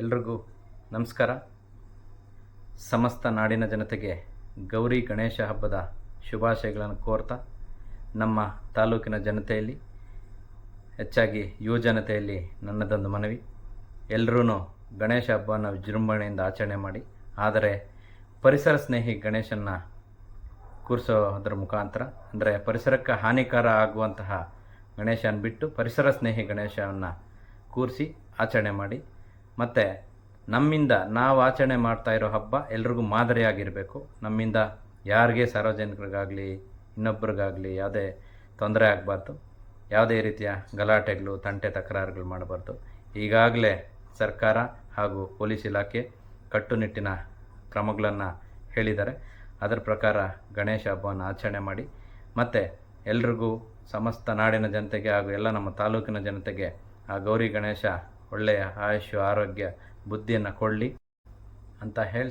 ಎಲ್ರಿಗೂ ನಮಸ್ಕಾರ. ಸಮಸ್ತ ನಾಡಿನ ಜನತೆಗೆ ಗೌರಿ ಗಣೇಶ ಹಬ್ಬದ ಶುಭಾಶಯಗಳನ್ನು ಕೋರ್ತಾ ನಮ್ಮ ತಾಲೂಕಿನ ಜನತೆಯಲ್ಲಿ, ಹೆಚ್ಚಾಗಿ ಯುವ ಜನತೆಯಲ್ಲಿ ನನ್ನದೊಂದು ಮನವಿ. ಎಲ್ಲರೂ ಗಣೇಶ ಹಬ್ಬವನ್ನು ವಿಜೃಂಭಣೆಯಿಂದ ಆಚರಣೆ ಮಾಡಿ, ಆದರೆ ಪರಿಸರ ಸ್ನೇಹಿ ಗಣೇಶನ ಕೂರಿಸೋದ್ರ ಮುಖಾಂತರ, ಅಂದರೆ ಪರಿಸರಕ್ಕೆ ಹಾನಿಕಾರ ಆಗುವಂತಹ ಗಣೇಶನ ಬಿಟ್ಟು ಪರಿಸರ ಸ್ನೇಹಿ ಗಣೇಶವನ್ನು ಕೂರಿಸಿ ಆಚರಣೆ ಮಾಡಿ ಮತ್ತು ನಮ್ಮಿಂದ ನಾವು ಆಚರಣೆ ಮಾಡ್ತಾ ಇರೋ ಹಬ್ಬ ಎಲ್ರಿಗೂ ಮಾದರಿಯಾಗಿರಬೇಕು. ನಮ್ಮಿಂದ ಯಾರಿಗೆ ಸಾರ್ವಜನಿಕರಿಗಾಗಲಿ, ಇನ್ನೊಬ್ರಿಗಾಗಲಿ ಯಾವುದೇ ತೊಂದರೆ ಆಗಬಾರ್ದು. ಯಾವುದೇ ರೀತಿಯ ಗಲಾಟೆಗಳು, ತಂಟೆ ತಕರಾರುಗಳು ಮಾಡಬಾರ್ದು. ಈಗಾಗಲೇ ಸರ್ಕಾರ ಹಾಗೂ ಪೊಲೀಸ್ ಇಲಾಖೆ ಕಟ್ಟುನಿಟ್ಟಿನ ಕ್ರಮಗಳನ್ನು ಹೇಳಿದ್ದಾರೆ. ಅದರ ಪ್ರಕಾರ ಗಣೇಶ ಹಬ್ಬವನ್ನು ಆಚರಣೆ ಮಾಡಿ, ಮತ್ತು ಎಲ್ರಿಗೂ ಸಮಸ್ತ ನಾಡಿನ ಜನತೆಗೆ ಹಾಗೂ ಎಲ್ಲ ನಮ್ಮ ತಾಲೂಕಿನ ಜನತೆಗೆ, ಆ ಗೌರಿ ಗಣೇಶ ಒಳ್ಳೆಯ ಆಯುಷ್ಯ ಆರೋಗ್ಯ ಬುದ್ಧಿಯನ್ನು ಕೊಡಲಿ ಅಂತ ಹೇಳಿ